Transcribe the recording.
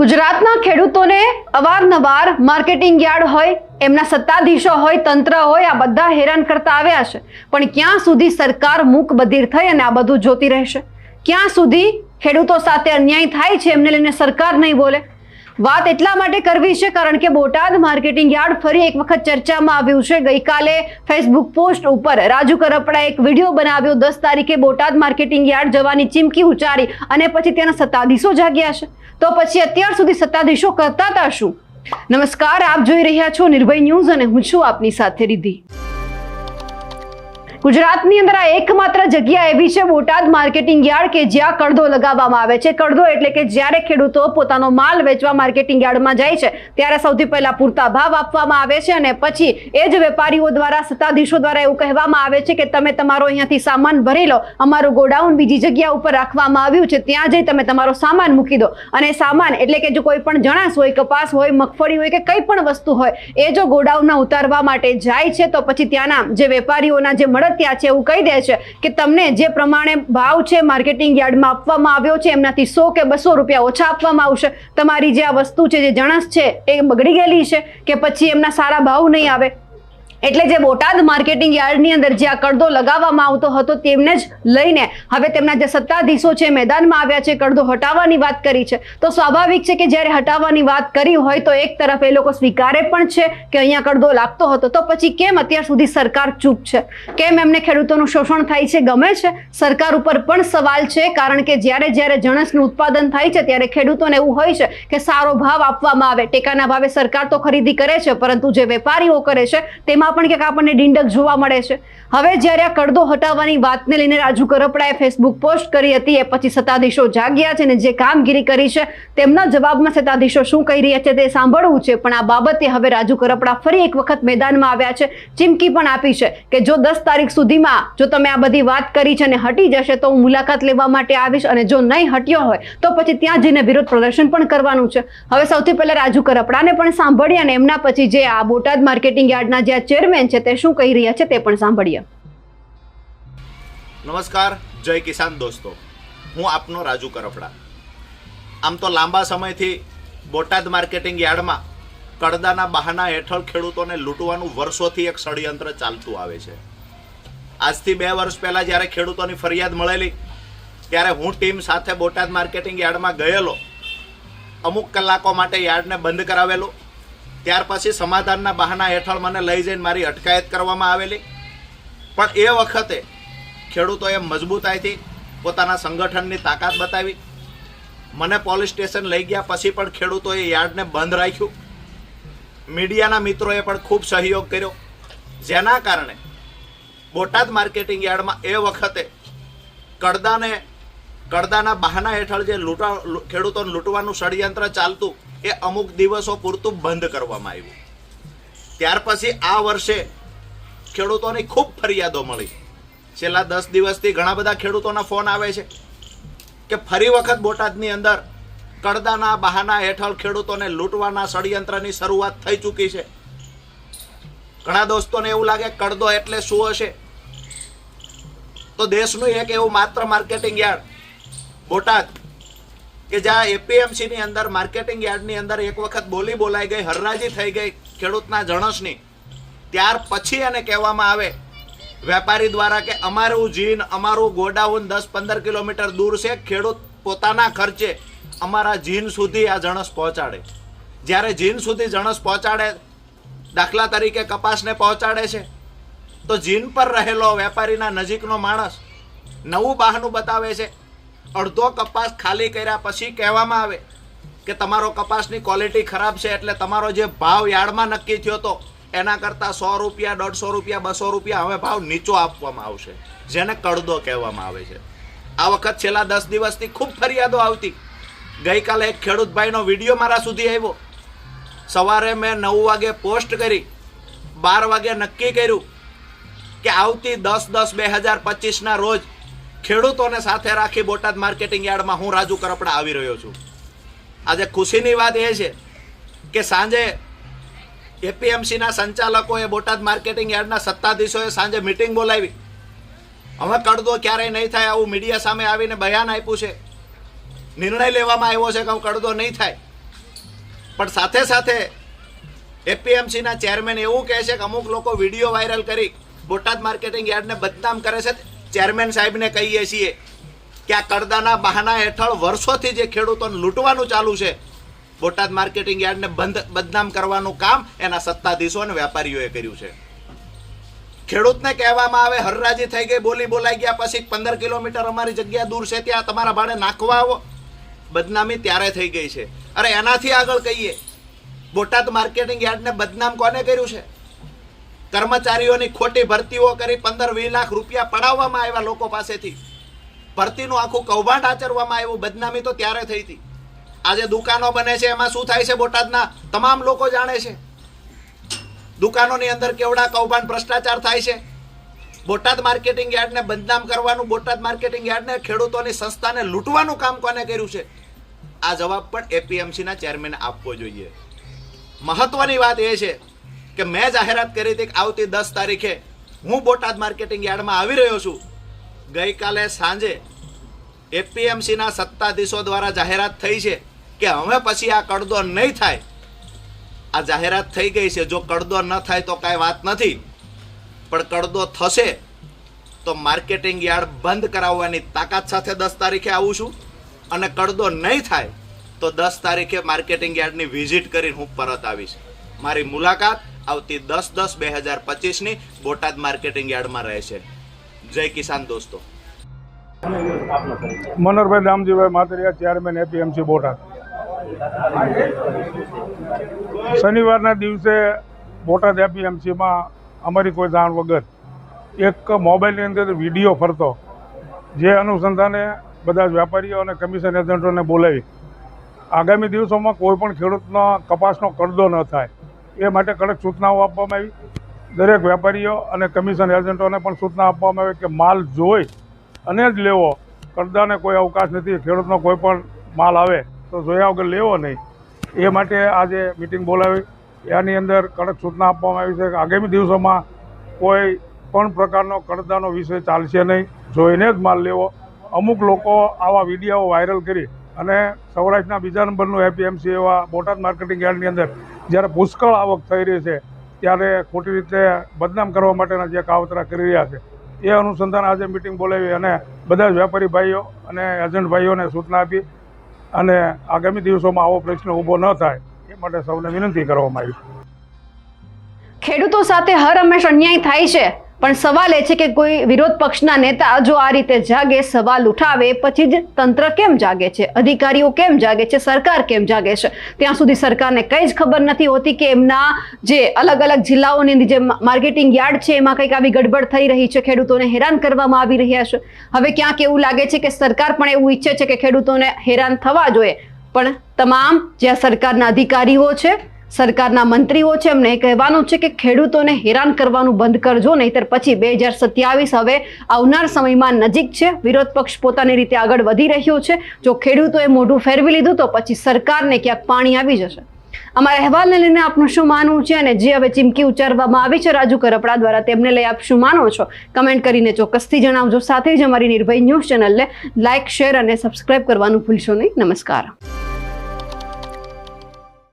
ગુજરાતના ખેડૂતોને અવારનવાર માર્કેટિંગ યાર્ડ હોય, એમના સત્તાધીશો હોય, તંત્ર હોય, આ બધા હેરાન કરતા આવ્યા છે. પણ ક્યાં સુધી સરકાર મૂક બધીર થઈ અને આ બધું જોતી રહેશે? ક્યાં સુધી ખેડૂતો સાથે અન્યાય થાય છે એમને લઈને સરકાર નહીં બોલે? વાત એટલા માટે કરવી છે કારણ કે બોટાદ માર્કેટિંગ યાર્ડ ફરી એક વખત ચર્ચામાં આવ્યું છે. ગઈકાલે ફેસબુક પોસ્ટ ઉપર રાજુ કરપડા એક વીડિયો બનાવ્યો. દસ તારીખે બોટાદ માર્કેટિંગ યાર્ડ જવાની ચીમકી ઉચ્ચારી અને પછી ત્યાંના સત્તાધીશો જાગ્યા છે. તો પછી અત્યાર સુધી સત્તાધીશો કરતા હતા શું? નમસ્કાર, આપ જોઈ રહ્યા છો નિર્ભય ન્યૂઝ અને હું છું આપની સાથે રિધિ ગુજરાતની અંદર આ એકમાત્ર જગ્યા એવી છે બોટાદ માર્કેટિંગ યાર્ડ કે જ્યાં કડધો લગાવવામાં આવે છે. કડદો એટલે કે જ્યારે ખેડૂતો પોતાનો માલ વેચવા માર્કેટિંગ યાર્ડમાં જાય છે, ત્યારે સૌથી પહેલા પૂરતા ભાવ આપવામાં આવે છે અને પછી એ જ વેપારીઓ દ્વારા, સત્તાધીશો દ્વારા એવું કહેવામાં આવે છે કે તમે તમારો અહીંયાથી સામાન ભરી લો, અમારું ગોડાઉન બીજી જગ્યા ઉપર રાખવામાં આવ્યું છે, ત્યાં જઈ તમે તમારો સામાન મૂકી દો. અને સામાન એટલે કે જો કોઈ પણ જણાસ હોય, કપાસ હોય, મગફળી હોય કે કંઈ પણ વસ્તુ હોય, એ જો ગોડાઉનમાં ઉતારવા માટે જાય છે, તો પછી ત્યાંના જે વેપારીઓના જે મળતિયા છે એવું કહી દે છે કે તમને જે પ્રમાણે ભાવ છે માર્કેટિંગ યાર્ડમાં આપવામાં આવ્યો છે, એમનાથી સો કે બસો રૂપિયા ઓછા આપવામાં આવશે. તમારી જે આ વસ્તુ છે, જે જણસ છે, એ બગડી ગયેલી છે કે પછી એમના સારા ભાવ નહીં આવે? એટલે જે બોટાદ માર્કેટિંગ યાર્ડની અંદર જે આ કડદો લગાવવામાં આવતો હતો તેમને જ લઈને હવે તેમના જે સત્તાધીશો છે મેદાનમાં આવ્યા છે, કડદો હટાવવાની વાત કરી છે. તો સ્વાભાવિક છે કે જ્યારે હટાવવાની વાત કરી હોય તો એક તરફ એ લોકો સ્વીકારે પણ છે કે અહીંયા કડદો લાગતો હતો. તો પછી કેમ અત્યાર સુધી સરકાર ચૂપ છે? કેમ એમને ખેડૂતોનું શોષણ થાય છે, ગમે છે? સરકાર ઉપર પણ સવાલ છે, કારણ કે જ્યારે જ્યારે જણસનું ઉત્પાદન થાય છે, ત્યારે ખેડૂતોને એવું હોય છે કે સારો ભાવ આપવામાં આવે. ટેકાના ભાવે સરકાર તો ખરીદી કરે છે, પરંતુ જે વેપારીઓ કરે છે, તેમાં પણ ક્યાંક આપણને ડિંડક જોવા મળે છે. હવે જ્યારે આ કડદો હટાવવાની વાતને લઈને રાજુ કરપડાએ ફેસબુક પોસ્ટ કરી હતી, એ પછી સત્તાધીશો જાગ્યા છે અને જે કામગીરી કરી છે તેમના જવાબમાં સત્તાધીશો શું કહી રહ્યા છે તે સાંભળવું છે. પણ આ બાબતે હવે રાજુ કરપડા ફરી એક વખત મેદાનમાં આવ્યા છે. ચીમકી પણ આપી છે કે જો દસ તારીખ સુધીમાં જો તમે આ બધી વાત કરી છે અને હટી જશે તો હું મુલાકાત લેવા માટે આવીશ અને જો નહીં હટ્યો હોય તો પછી ત્યાં જઈને વિરોધ પ્રદર્શન પણ કરવાનું છે. હવે સૌથી પહેલા રાજુ કરપડાને પણ સાંભળ્યા અને એમના પછી જે આ બોટાદ માર્કેટિંગ યાર્ડના જે ચેરમેન છે તે શું કહી રહ્યા છે તે પણ સાંભળીએ. નમસ્કાર, જય કિસાન દોસ્તો. હું આપનો રાજુ કરપડા. આમ તો લાંબા સમયથી બોટાદ માર્કેટિંગ યાર્ડમાં કડદાના બહાના હેઠળ ખેડૂતોને લૂંટવાનું વર્ષોથી એક ષડયંત્ર ચાલતું આવે છે. આજથી બે વર્ષ પહેલા જ્યારે ખેડૂતોની ફરિયાદ મળેલી, ત્યારે હું ટીમ સાથે બોટાદ માર્કેટિંગ યાર્ડમાં ગયેલો. અમુક કલાકો માટે યાર્ડને બંધ કરાવેલું. ત્યાર પછી સમાધાનના બહાના હેઠળ મને લઈ જઈને મારી અટકાયત કરવામાં આવેલી. પણ એ વખતે ખેડૂતોએ મજબૂતાઈથી પોતાના સંગઠનની તાકાત બતાવી. મને પોલીસ સ્ટેશન લઈ ગયા પછી પણ ખેડૂતોએ યાર્ડને બંધ રાખ્યું. મીડિયાના મિત્રોએ પણ ખૂબ સહયોગ કર્યો. જેના કારણે બોટાદ માર્કેટિંગ યાર્ડમાં એ વખતે કડદાને કડદાના બહાના હેઠળ જે લૂંટા ખેડૂતોને લૂંટવાનું ષડયંત્ર ચાલતું એ અમુક દિવસો પૂરતું બંધ કરવામાં આવ્યું. ત્યાર પછી આ વર્ષે ખેડૂતોની ખૂબ ફરિયાદો મળી. છેલ્લા દસ દિવસથી ઘણા બધા ખેડૂતોના ફોન આવે છે કે ફરી વખત બોટાદની અંદર કડદાના બહાના હેઠળ ખેડૂતોને લૂંટવાના ષડયંત્રની શરૂઆત થઈ ચૂકી છે. ઘણા દોસ્તોને એવું લાગે કડદો એટલે શું હશે? તો દેશનું એક એવું માત્ર માર્કેટિંગ યાર્ડ, બોટાદ કે જ્યાં એપીએમસી ની અંદર માર્કેટિંગ યાર્ડની અંદર એક વખત બોલી બોલાઈ ગઈ, હરરાજી થઈ ગઈ ખેડૂતના જણસની. ત્યાર પછી એને કહેવામાં આવે, વેપારી દ્વારા કે અમારું જીન, અમારું ગોડાઉન દસ પંદર કિલોમીટર દૂર છે, ખેડૂત પોતાના ખર્ચે અમારા જીન સુધી આ જણસ પહોંચાડે. જ્યારે જીન સુધી જણસ પહોંચાડે, દાખલા તરીકે કપાસને પહોંચાડે છે, તો જીન પર રહેલો વેપારીના નજીકનો માણસ નવું બહાનું બતાવે છે અડધો કપાસ ખાલી કર્યા પછી કહેવામાં આવે કે તમારો કપાસની ક્વોલિટી ખરાબ છે એટલે તમારો જે ભાવ યાર્ડમાં નક્કી થયો હતો એના કરતાં સો રૂપિયા, દોઢસો રૂપિયા, બસો રૂપિયા હવે ભાવ નીચો આપવામાં આવશે, જેને કડદો કહેવામાં આવે છે. આ વખત છેલ્લા દસ દિવસથી ખૂબ ફરિયાદો આવતી. ગઈકાલે એક ખેડૂત ભાઈનો વીડિયો મારા સુધી આવ્યો. સવારે મેં નવ વાગે પોસ્ટ કરી, બાર વાગે નક્કી કર્યું કે આવતી દસ દસ બે હજાર પચીસના રોજ ખેડૂતોને સાથે રાખી બોટાદ માર્કેટિંગ યાર્ડમાં હું રાજુ કરપડા આવી રહ્યો છું. આજે ખુશીની વાત એ છે કે સાંજે એપીએમસીના સંચાલકોએ બોટાદ માર્કેટિંગ યાર્ડના સત્તાધીશોએ સાંજે મિટિંગ બોલાવી. હવે કડદો ક્યારેય નહીં થાય આવું મીડિયા સામે આવીને બયાન આપ્યું છે. નિર્ણય લેવામાં આવ્યો છે કે હું કડદો નહીં થાય. પણ સાથે સાથે એપીએમસીના ચેરમેન એવું કહે છે કે અમુક લોકો વીડિયો વાયરલ કરી બોટાદ માર્કેટિંગ યાર્ડને બદનામ કરે છે. ચેરમેન સાહેબને કહીએ છીએ કે આ કરદાના બહાના હેઠળ વર્ષોથી જે ખેડૂતોને લૂંટવાનું ચાલુ છે, બોટાદ માર્કેટિંગ યાર્ડને બંધ, બદનામ કરવાનું કામ એના સત્તાધીશો અને વેપારીઓએ કર્યું છે. ખેડૂતને કહેવામાં આવે, હરરાજી થઈ ગઈ, બોલી બોલાઈ ગયા, પછી પંદર કિલોમીટર અમારી જગ્યા દૂર છે, ત્યાં તમારા ભાડે નાખવા આવો. બદનામી ત્યારે થઈ ગઈ છે. અરે એનાથી આગળ કહીએ, બોટાદ માર્કેટિંગ યાર્ડને બદનામ કોને કર્યું છે? કર્મચારીઓની ખોટી ભરતીઓ કરી પંદર વીસ લાખ રૂપિયા પડાવવામાં આવ્યા લોકો પાસેથી. ભરતીનું આખું કૌભાંડ આચરવામાં આવ્યું, બદનામી તો ત્યારે થઈ હતી. આજે દુકાનો બને છે, એમાં શું થાય છે બોટાદના? તમામ લોકો જાણે છે. દુકાનોની અંદર કેવડા કૌભાંડ, ભ્રષ્ટાચાર થાય છે. બોટાદ માર્કેટિંગ યાર્ડને બદનામ કરવાનું, બોટાદ માર્કેટિંગ યાર્ડને ખેડૂતોની સંસ્થાને લૂંટવાનું કામ કોને કર્યું છે? આ જવાબ પણ એપીએમસીના ચેરમેન આપવો જોઈએ. મહત્વની વાત એ છે કે મેં જાહેરાત કરી હતી કે આવતી દસ તારીખે હું બોટાદ માર્કેટિંગ યાર્ડમાં આવી રહ્યો છું. ગઈકાલે સાંજે એપીએમસીના સત્તાધીશો દ્વારા જાહેરાત થઈ છે કે હવે પછી આ કડદો નહીં થાય. આ જાહેરાત થઈ ગઈ છે. જો કડદો ન થાય તો કાંઈ વાત નથી. પણ કડદો થશે તો માર્કેટિંગ યાર્ડ બંધ કરાવવાની તાકાત સાથે દસ તારીખે આવું છું. અને કડદો નહીં થાય તો દસ તારીખે માર્કેટિંગ યાર્ડની વિઝિટ કરીને હું પરત આવીશ. મારી મુલાકાત આવતી દસ દસ બે હજાર પચીસની બોટાદ માર્કેટિંગ યાર્ડમાં રહેશે જય કિસાન દોસ્તો. Manoharbhai Ramjibhai Matariya, chairman APMC Botad. શનિવારના દિવસે બોટાદ એપીએમસીમાં અમારી કોઈ જાણ વગર એક મોબાઈલની અંદર વીડિયો ફરતો, જે અનુસંધાને બધા જ વેપારીઓ અને કમિશન એજન્ટોને બોલાવી. આગામી દિવસોમાં કોઈ પણ ખેડૂતનો કપાસનો કરદો ન થાય. એ માટે કડક સૂચનાઓ આપવામાં આવી. દરેક વેપારીઓ અને કમિશન એજન્ટોને પણ સૂચના આપવામાં આવી કે માલ જોઈ અને જ લેવો. કરદાને કોઈ અવકાશ નથી, ખેડૂતનો કોઈ પણ માલ આવે તો જોયા વગર લેવો નહીં. એ માટે આજે મિટિંગ બોલાવી. એની અંદર કડક સૂચના આપવામાં આવી છે કે આગામી દિવસોમાં કોઈ પણ પ્રકારનો કરદાનો વિષય ચાલશે નહીં. જોઈને જ માલ લેવો. અમુક લોકો આવા વીડિયો વાયરલ કરી અને સૌરાષ્ટ્રના બીજા નંબરનું એપીએમસી એવા બોટાદ માર્કેટિંગ યાર્ડની અંદર જ્યારે પુષ્કળ આવક થઈ રહી છે, ત્યારે ખોટી રીતે બદનામ કરવા માટેના જે કાવતરા કરી રહ્યા છે, એ અનુસંધાન આજે મિટિંગ બોલાવી અને બધા જ વેપારી ભાઈઓ અને એજન્ટ ભાઈઓને સૂચના આપી અને આગામી દિવસોમાં આવો પ્રશ્ન ઊભો ન થાય, એ માટે સૌને વિનંતી કરવામાં આવી. ખેડૂતો સાથે હર હંમેશ અન્યાય થાય છે. પણ સવાલ એ છે કે કોઈ વિરોધ પક્ષના નેતા જો આ રીતે જાગે, સવાલ ઉઠાવે, પછી જ તંત્ર કેમ જાગે છે? અધિકારીઓ કેમ જાગે છે? સરકાર કેમ જાગે છે? ત્યાં સુધી સરકારને કંઈ જ ખબર નથી હોતી કે એમના જે અલગ અલગ જિલ્લાઓની જે માર્કેટિંગ યાર્ડ છે, એમાં કંઈક આવી ગડબડ થઈ રહી છે, ખેડૂતોને હેરાન કરવામાં આવી રહ્યા છે. હવે ક્યાંક એવું લાગે છે કે સરકાર પણ એવું ઈચ્છે છે કે ખેડૂતોને હેરાન થવા જોઈએ. પણ તમામ જ્યાં સરકારના અધિકારીઓ છે સરકારના મંત્રીઓ છે, એમને કહેવાનું છે કે ખેડૂતોને હેરાન કરવાનું બંધ કરજો, નહીતર પછી બે હજાર સત્યાવીસ હવે આવનાર સમયમાં નજીક છે. વિરોધ પક્ષ પોતાની રીતે આગળ વધી રહ્યો છે. જો ખેડૂતોએ મોઢું ફેરવી લીધું તો પછી સરકારને ક્યાંક પાણી આવી જશે. અમારા અહેવાલને લઈને આપનું શું માનવું છે અને જે હવે ચીમકી ઉચ્ચારવામાં આવી છે, રાજુ કરપડા દ્વારા તેમને લઈ આપ શું માનો છો? કમેન્ટ કરીને ચોક્કસથી જણાવજો. સાથે જ અમારી નિર્ભય ન્યૂઝ ચેનલને લાઇક શેર અને સબસ્ક્રાઇબ કરવાનું ભૂલશો નહીં. નમસ્કાર.